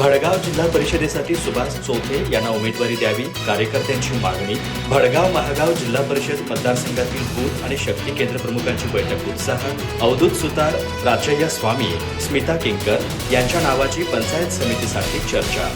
भडगाव जिल्हा परिषदेसाठी सुभाष चोथे यांना उमेदवारी द्यावी कार्यकर्त्यांची मागणी. भडगाव महागाव जिल्हा परिषद मतदारसंघातील बूथ आणि शक्ती केंद्र प्रमुखांची बैठक उत्साहात अवधूत सुतार राचय्या स्वामी स्मिता किंकर यांच्या नावाची पंचायत समितीसाठी चर्चा.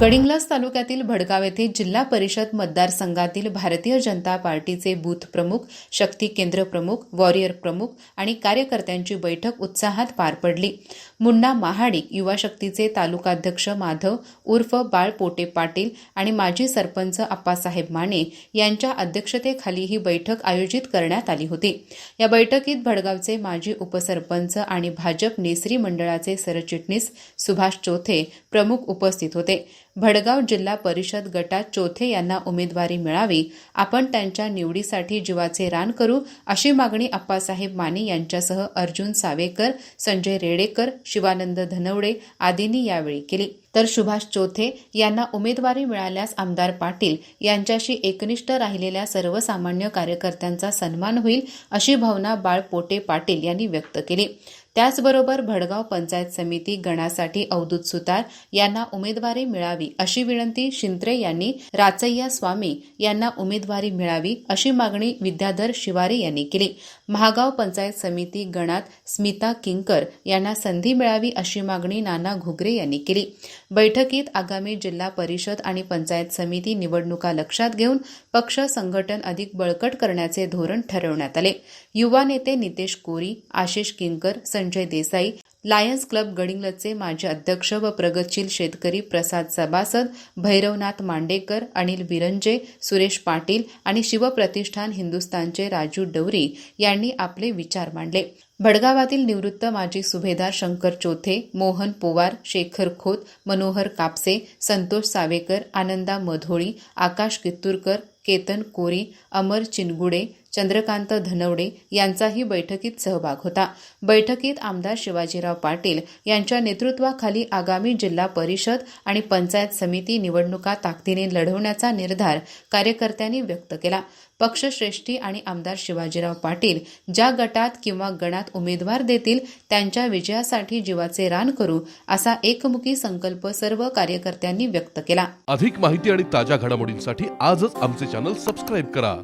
कडिंग्लास तालुक्यातील भडगाव येथे जिल्हा परिषद मतदारसंघातील भारतीय जनता पार्टीचे बूथ प्रमुख शक्ती केंद्र प्रमुख वॉरियर प्रमुख आणि कार्यकर्त्यांची बैठक उत्साहात पार पडली. मुन्ना महाडिक युवा शक्तीचे तालुकाध्यक्ष माधव उर्फ बाळ पोटे पाटील आणि माजी सरपंच आप्पासाहेब माने यांच्या अध्यक्षतेखाली ही बैठक आयोजित करण्यात आली होती. या बैठकीत भडगावचे माजी उपसरपंच आणि भाजप नेसरी मंडळाचे सरचिटणीस सुभाष चोथे प्रमुख उपस्थित होते. भडगाव जिल्हा परिषद गटात चोथे यांना उमेदवारी मिळावी आपण त्यांच्या निवडीसाठी जीवाचे रान करू अशी मागणी अप्पासाहेब माने यांच्यासह अर्जुन सावेकर संजय रेडेकर शिवानंद धनवडे आदींनी यावेळी केली. तर सुभाष चोथे यांना उमेदवारी मिळाल्यास आमदार पाटील यांच्याशी एकनिष्ठ राहिलेल्या सर्वसामान्य कार्यकर्त्यांचा सन्मान होईल अशी भावना बाळ पोटे पाटील यांनी व्यक्त केली. त्याचबरोबर भडगाव पंचायत समिती गणासाठी अवधूत सुतार यांना उमेदवारी मिळावी अशी विनंती शिंत्रे यांनी राचय्या स्वामी यांना उमेदवारी मिळावी अशी मागणी विद्याधर शिवारे यांनी केली. महागाव पंचायत समिती गणात स्मिता किंकर यांना संधी मिळावी अशी मागणी नाना घुगरे यांनी केली. बैठकीत आगामी जिल्हा परिषद आणि पंचायत समिती निवडणुका लक्षात घेऊन पक्ष संघटन अधिक बळकट करण्याचे धोरण ठरवण्यात आले. युवा नेते नितेश कोरी आशिष किंकर संजय देसाई लायन्स क्लब गडिंगलचे माजी अध्यक्ष व प्रगतशील शेतकरी प्रसाद सभासद भैरवनाथ मांडेकर अनिल विरंजे सुरेश पाटील आणि शिवप्रतिष्ठान हिंदुस्थानचे राजू डवरी यांनी आपले विचार मांडले. भडगावातील निवृत्त माजी सुभेदार शंकर चोथे मोहन पोवार शेखर खोत मनोहर कापसे संतोष सावेकर आनंदा मधोळी आकाश कित्तूरकर केतन कोरी अमर चिनगुडे चंद्रकांत धनवडे यांचाही बैठकीत सहभाग होता. बैठकीत आमदार शिवाजीराव पाटील यांच्या नेतृत्वाखाली आगामी जिल्हा परिषद आणि पंचायत समिती निवडणुका ताकदीने लढवण्याचा निर्धार कार्यकर्त्यांनी व्यक्त केला. पक्षश्रेष्ठी आणि आमदार शिवाजीराव पाटील ज्या गटात किंवा गणात उमेदवार देतील त्यांच्या विजयासाठी जीवाचे रान करू असा एकमुखी संकल्प सर्व कार्यकर्त्यांनी व्यक्त केला. अधिक माहिती आणि ताज्या घडामोडींसाठी आजच आमचे चॅनल सबस्क्राईब करा.